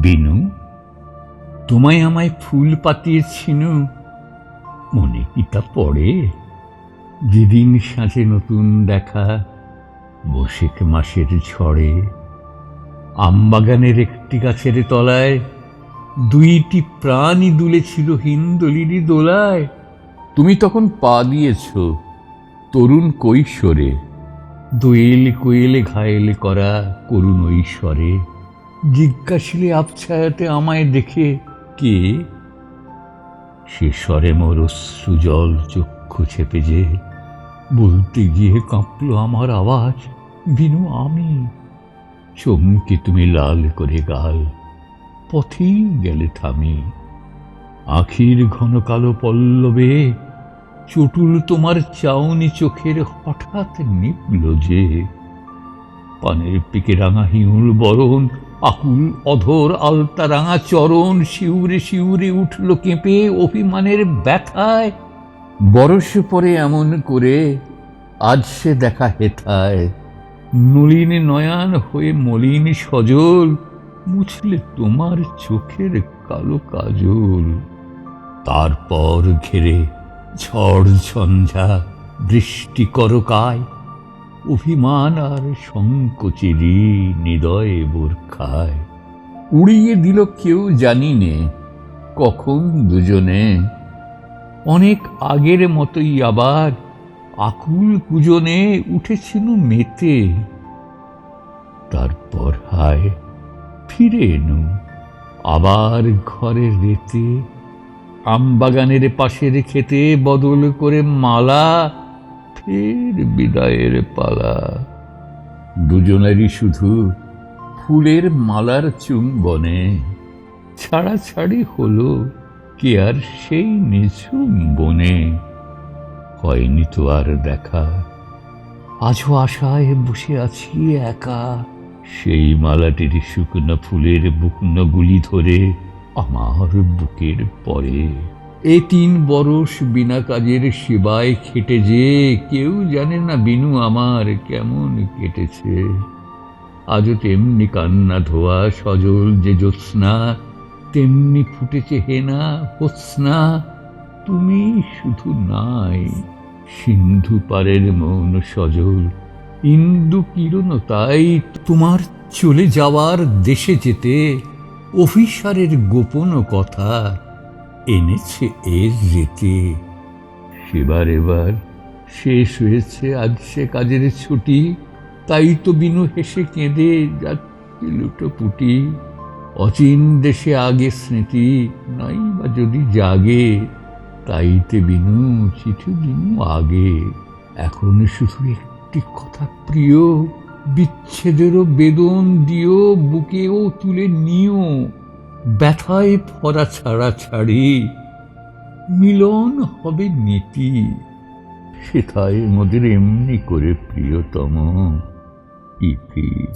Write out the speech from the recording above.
বিনু তোমায় আমায় ফুল পাতিয়েছিল মনে কি তা পড়ে। যেদিন সাঁচে নতুন দেখা বসেক মাসের ঝড়ে। আমবাগানের একটি গাছের তলায় দুইটি প্রাণী দুলেছিল হিন্দলিনী দোলায়। তুমি তখন পা দিয়েছ তরুণ কৈশোরে। দোয়েল কোয়েলে ঘায়েলে করা করুণ ঐশ্বরে। জিজ্ঞাসিলে আবছায়াতে আমায় দেখে, কে? সে স্বরে মোর সুজল চক্ষু ছেপে যে, বলতে গিয়ে কাঁপল আমার আওয়াজ। বিনু, আমি চমকে তুমি লাল করে গাল, পথেই গেলে থামি। আখির ঘন কালো পল্লবে, চটুল তোমার চাউনি চোখের হঠাৎ নিপল যে। পানের পিকে রাঙা হিউল বরণ আকুল অধর আলতা রাঙা চরণ শিউরে শিউরে উঠল কেঁপে অভিমানের ব্যথায়। বরস পরে এমন করে আজ সে দেখা হেথায়। নলিন নয়ান হয়ে মলিন সজল, মুছলে তোমার চোখের কালো কাজল। তারপর ঘেরে ঝড় ঝঞ্ঝা, বৃষ্টি করকায় অভিমান আর সংকোচেরই হৃদয়ে বোরখায়। উড়িয়ে দিল কেউ জানি নে কখন দুজনে। অনেক আগের মতোই আবার আকুল কুজনে উঠেছিল মেতে। তারপর হায়, ফিরে এনু আবার ঘরের রেতে। আমবাগানের পাশের খেতে বদল করে মালা ফের বিদায়ের পালা। দুজনেরই শুধু ফুলের মালার চুম্বনে ছাড়াছাড়ি হলো কে আর সেই নিঝুম বনে। হয়নি তো আর দেখা। আজও আশায় বসে আছি একা। সেই মালাটির শুকনো ফুলের বুকনগুলি ধরে আমার বুকের পরে। এ তিন বরস বিনা কাজের সেবায় খেটে যে কেউ জানে না বিনু আমার কেমন কেটেছে। আজও তেমনি কান্না ধোয়া সজল যে জ্যোৎস্না, তেমনি ফুটেছে হেনা হোৎস্না তুমি শুধু নাই, সিন্ধু পারের মৌন সজল, ইন্দু কিরণ তাই তোমার চলে যাওয়ার দেশে যেতে অফিসারের গোপন কথা এনেছে এর যেতে। সেবার এবার শেষ হয়েছে, আজ সে কাজের ছুটি। তাই তো বিনু হেসে কেঁদে যাচ্ছে লুটোপুটি অচিন দেশে আগে স্মৃতি নাই বা যদি জাগে, তাইতে বিনু চিঠি দিনু আগে। এখন শুধু একটি কথা প্রিয়, বিচ্ছেদেরও বেদন দিও, বুকেও তুলে নিও। ব্যথায় ভরা ছাড়া ছাড়ি মিলন হবে নীতি। সেথায় মোদের এমনি করে প্রিয়তম ইতি।